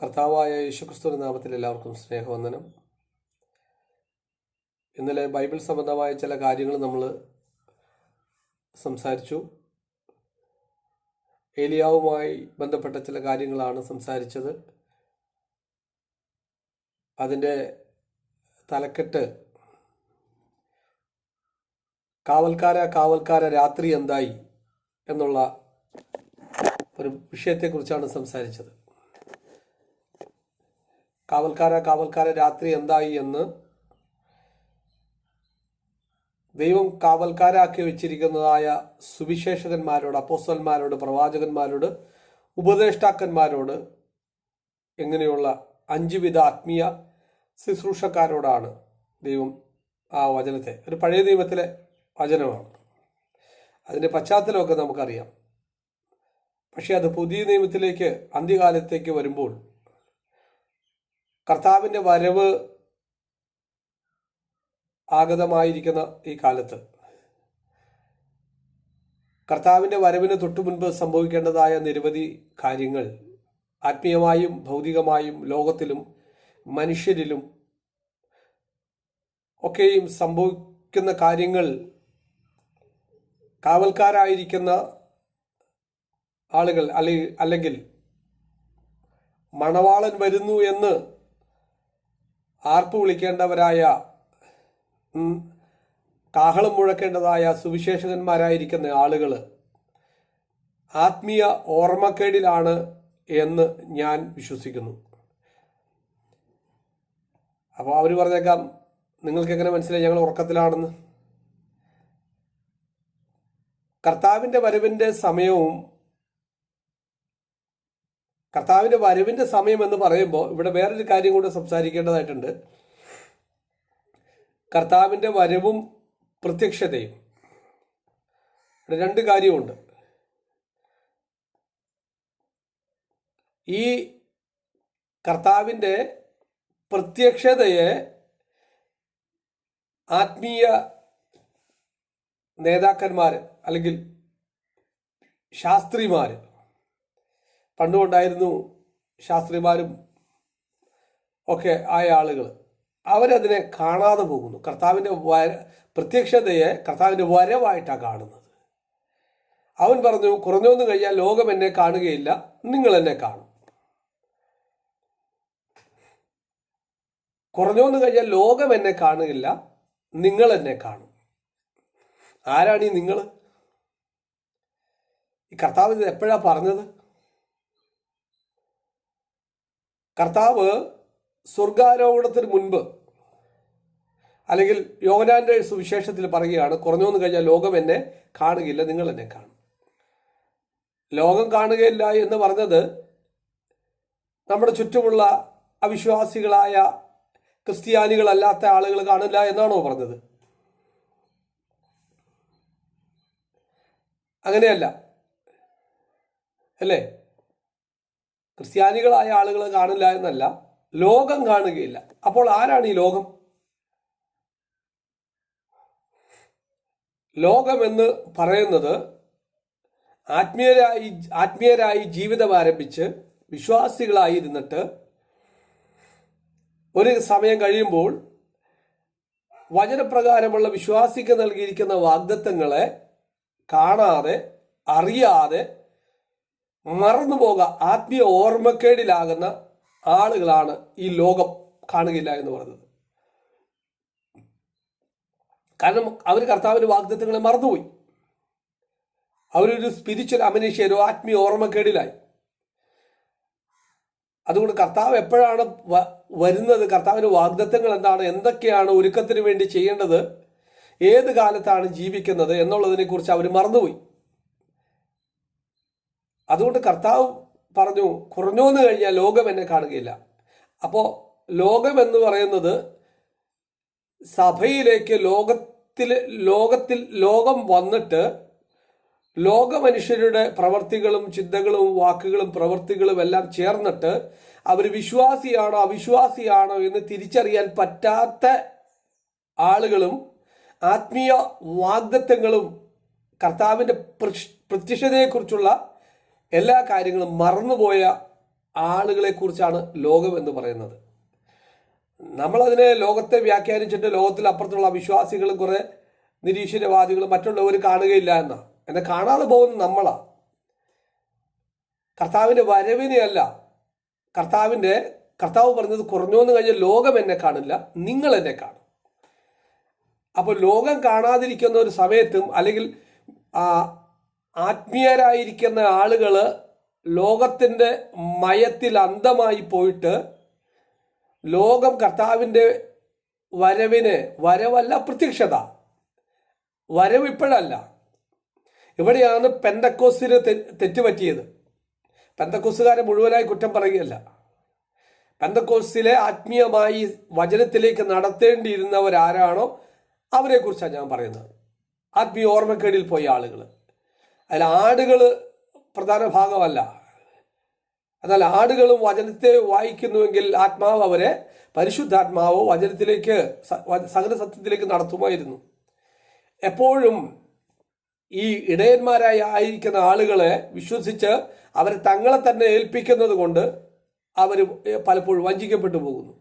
കർത്താവായ യേശുക്രിസ്തുവിന്റെ നാമത്തിൽ എല്ലാവർക്കും സ്നേഹവന്ദനം. ഇന്നലെ ബൈബിൾ സംബന്ധമായ ചില കാര്യങ്ങൾ നമ്മൾ സംസാരിച്ചു. ഏലിയാവുമായി ബന്ധപ്പെട്ട ചില കാര്യങ്ങളാണ് സംസാരിച്ചത്. അതിന്റെ തലക്കെട്ട് കാവൽക്കാര കാവൽക്കാര രാത്രി എന്തായി എന്നുള്ള ഒരു വിഷയത്തെക്കുറിച്ചാണ് സംസാരിച്ചത്. കാവൽക്കാര കാവൽക്കാര രാത്രി എന്തായി എന്ന് ദൈവം കാവൽക്കാരാക്കി വെച്ചിരിക്കുന്നതായ സുവിശേഷകന്മാരോട് അപ്പോസ്വന്മാരോട് പ്രവാചകന്മാരോട് ഉപദേഷ്ടാക്കന്മാരോട് എങ്ങനെയുള്ള അഞ്ചുവിധ ആത്മീയ ശുശ്രൂഷക്കാരോടാണ് ദൈവം ആ വചനത്തെ ഒരു പഴയ നിയമത്തിലെ വചനമാണ്. അതിന്റെ പശ്ചാത്തലമൊക്കെ നമുക്കറിയാം. പക്ഷേ അത് പുതിയ നിയമത്തിലേക്ക് അന്ത്യകാലത്തേക്ക് വരുമ്പോൾ കർത്താവിന്റെ വരവ് ആഗതമായിരിക്കുന്ന ഈ കാലത്ത്. കർത്താവിന്റെ വരവിന് തൊട്ടു മുൻപ് സംഭവിക്കേണ്ടതായ നിരവധി കാര്യങ്ങൾ ആത്മീയമായും ഭൗതികമായും ലോകത്തിലും മനുഷ്യരിലും ഒക്കെയും സംഭവിക്കുന്ന കാര്യങ്ങൾ കാവൽക്കാരായിരിക്കുന്ന ആളുകൾ അല്ലെങ്കിൽ അല്ലെങ്കിൽ മണവാളൻ വരുന്നു എന്ന് ആർപ്പ് വിളിക്കേണ്ടവരായ കാഹളം മുഴക്കേണ്ടതായ സുവിശേഷകന്മാരായിരിക്കുന്ന ആളുകൾ ആത്മീയ ഓർമ്മക്കേടിലാണ് എന്ന് ഞാൻ വിശ്വസിക്കുന്നു. അപ്പോൾ അവർ പറഞ്ഞേക്കാം നിങ്ങൾക്ക് എങ്ങനെ മനസ്സിലായി? ഞങ്ങൾ ഉറക്കത്തിലാണെന്ന്. കർത്താവിന്റെ വരവിന്റെ സമയവും കർത്താവിന്റെ വരവിന്റെ സമയം എന്ന് പറയുമ്പോൾ ഇവിടെ വേറൊരു കാര്യം കൂടെ സംസാരിക്കേണ്ടതായിട്ടുണ്ട്. കർത്താവിന്റെ വരവും പ്രത്യക്ഷതയും. രണ്ട് കാര്യമുണ്ട്. ഈ കർത്താവിന്റെ പ്രത്യക്ഷതയെ ആത്മീയ നേതാക്കന്മാർ അല്ലെങ്കിൽ ശാസ്ത്രിമാർ പണ്ടുകൊണ്ടായിരുന്നു ശാസ്ത്രിമാരും ഒക്കെ ആയ ആളുകൾ. അവരതിനെ കാണാതെ പോകുന്നു. കർത്താവിന്റെ വര പ്രത്യക്ഷതയെ കർത്താവിന്റെ വരവായിട്ടാണ് കാണുന്നത്. അവൻ പറഞ്ഞു കുറഞ്ഞൊന്നു കഴിഞ്ഞാൽ ലോകം എന്നെ കാണുകയില്ല നിങ്ങൾ എന്നെ കാണും. കുറഞ്ഞൊന്നു കഴിഞ്ഞാൽ ലോകം എന്നെ കാണുകയില്ല നിങ്ങൾ എന്നെ കാണും. ആരാണ് ഈ നിങ്ങൾ? ഈ കർത്താവ് ഇത് എപ്പോഴാ പറഞ്ഞത്? കർത്താവ് സ്വർഗാരോഹണത്തിന് മുൻപ് അല്ലെങ്കിൽ യോഗനാന്റെ സുവിശേഷത്തിൽ പറയുകയാണ് കുറഞ്ഞോന്ന് കഴിഞ്ഞാൽ ലോകം എന്നെ കാണുകയില്ല നിങ്ങൾ എന്നെ കാണും. ലോകം കാണുകയില്ല എന്ന് പറഞ്ഞത് നമ്മുടെ ചുറ്റുമുള്ള അവിശ്വാസികളായ ക്രിസ്ത്യാനികളല്ലാത്ത ആളുകൾ കാണില്ല എന്നാണോ പറഞ്ഞത്? അങ്ങനെയല്ല. അല്ലേ? ക്രിസ്ത്യാനികളായ ആളുകൾ കാണില്ല എന്നല്ല ലോകം കാണുകയില്ല. അപ്പോൾ ആരാണ് ഈ ലോകം? ലോകം എന്ന് പറയുന്നത് ആത്മീയരായി ആത്മീയരായി ജീവിതം ആരംഭിച്ച് വിശ്വാസികളായിരുന്നിട്ട് ഒരു സമയം കഴിയുമ്പോൾ വചനപ്രകാരമുള്ള വിശ്വാസിക്ക് നൽകിയിരിക്കുന്ന വാഗ്ദത്തങ്ങളെ കാണാതെ അറിയാതെ മറന്നുപോക ആത്മീയ ഓർമ്മക്കേടിലാകുന്ന ആളുകളാണ് ഈ ലോകം കാണുകയില്ല എന്ന് പറയുന്നത് കാരണം അവർ കർത്താവിന്റെ വാഗ്ദത്തങ്ങളെ മറന്നുപോയി. അവരൊരു സ്പിരിച്വൽ അമനീഷ്യരോ ആത്മീയ ഓർമ്മക്കേടിലായി. അതുകൊണ്ട് കർത്താവ് എപ്പോഴാണ് വരുന്നത്? കർത്താവിന്റെ വാഗ്ദത്തങ്ങൾ എന്താണ്? എന്തൊക്കെയാണ് ഒരുക്കത്തിന് വേണ്ടി ചെയ്യേണ്ടത്? ഏത് കാലത്താണ് ജീവിക്കുന്നത്? എന്നുള്ളതിനെ കുറിച്ച് അവർ മറന്നുപോയി. അതുകൊണ്ട് കർത്താവ് പറഞ്ഞു കുറഞ്ഞോന്ന് കഴിഞ്ഞാൽ ലോകം എന്നെ കാണുകയില്ല. അപ്പോൾ ലോകം എന്ന് പറയുന്നത് സഭയിലേക്ക് ലോകത്തിൽ ലോകത്തിൽ ലോകം വന്നിട്ട് ലോക മനുഷ്യരുടെ പ്രവർത്തികളും ചിന്തകളും വാക്കുകളും പ്രവർത്തികളും എല്ലാം ചേർന്നിട്ട് അവർ വിശ്വാസിയാണോ അവിശ്വാസിയാണോ എന്ന് തിരിച്ചറിയാൻ പറ്റാത്ത ആളുകളും ആത്മീയ വാഗ്ദത്വങ്ങളും കർത്താവിന്റെ പ്രത്യക്ഷതയെക്കുറിച്ചുള്ള എല്ലാ കാര്യങ്ങളും മറന്നുപോയ ആളുകളെക്കുറിച്ചാണ് ലോകം എന്ന് പറയുന്നത്. നമ്മളതിനെ ലോകത്തെ വ്യാഖ്യാനിച്ചിട്ട് ലോകത്തിൽ അപ്പുറത്തുള്ള വിശ്വാസികളും കുറേ നിരീശ്വരവാദികളും മറ്റുള്ളവർ കാണുകയില്ല എന്നാണ് എന്നെ കാണാതെ പോകുന്ന നമ്മളാ. കർത്താവിന്റെ വരവിനെയല്ല. കർത്താവിന്റെ കർത്താവ് പറഞ്ഞത് കുറഞ്ഞോന്ന് കഴിഞ്ഞ കഴിഞ്ഞാൽ ലോകം എന്നെ കാണില്ല നിങ്ങൾ എന്നെ കാണും. അപ്പോൾ ലോകം കാണാതിരിക്കുന്ന ഒരു സമയത്തും അല്ലെങ്കിൽ ആത്മീയരായിരിക്കുന്ന ആളുകൾ ലോകത്തിന്റെ മയത്തിൽ അന്ധമായി പോയിട്ട് ലോകം കർത്താവിന്റെ വരവിന് വരവല്ല പ്രത്യക്ഷത. വരവ് ഇപ്പോഴല്ല. ഇവിടെയാണ് പെന്തക്കോസിന് തെറ്റുപറ്റിയത്. പെന്തക്കോസുകാരെ മുഴുവനായി കുറ്റം പറയുകയല്ല. പെന്തക്കോസിലെ ആത്മീയമായി വചനത്തിലേക്ക് നടത്തേണ്ടിയിരുന്നവരാരാണോ? അവരെക്കുറിച്ചാണ് ഞാൻ പറയുന്നത്. ആത്മീയ ഓർമ്മക്കേടിൽ പോയ ആളുകൾ അതിൽ ആടുകൾ പ്രധാന ഭാഗമല്ല. എന്നാൽ ആടുകൾ വചനത്തെ വായിക്കുന്നുവെങ്കിൽ ആത്മാവ് അവരെ പരിശുദ്ധാത്മാവ് വചനത്തിലേക്ക് സകല സത്യത്തിലേക്ക് നടത്തുമായിരുന്നു. എപ്പോഴും ഈ ഇടയന്മാരായി ആയിരിക്കുന്ന ആളുകളെ വിശ്വസിച്ച് അവരെ തങ്ങളെ തന്നെ ഏൽപ്പിക്കുന്നത് കൊണ്ട് അവർ പലപ്പോഴും വഞ്ചിക്കപ്പെട്ടു പോകുന്നു.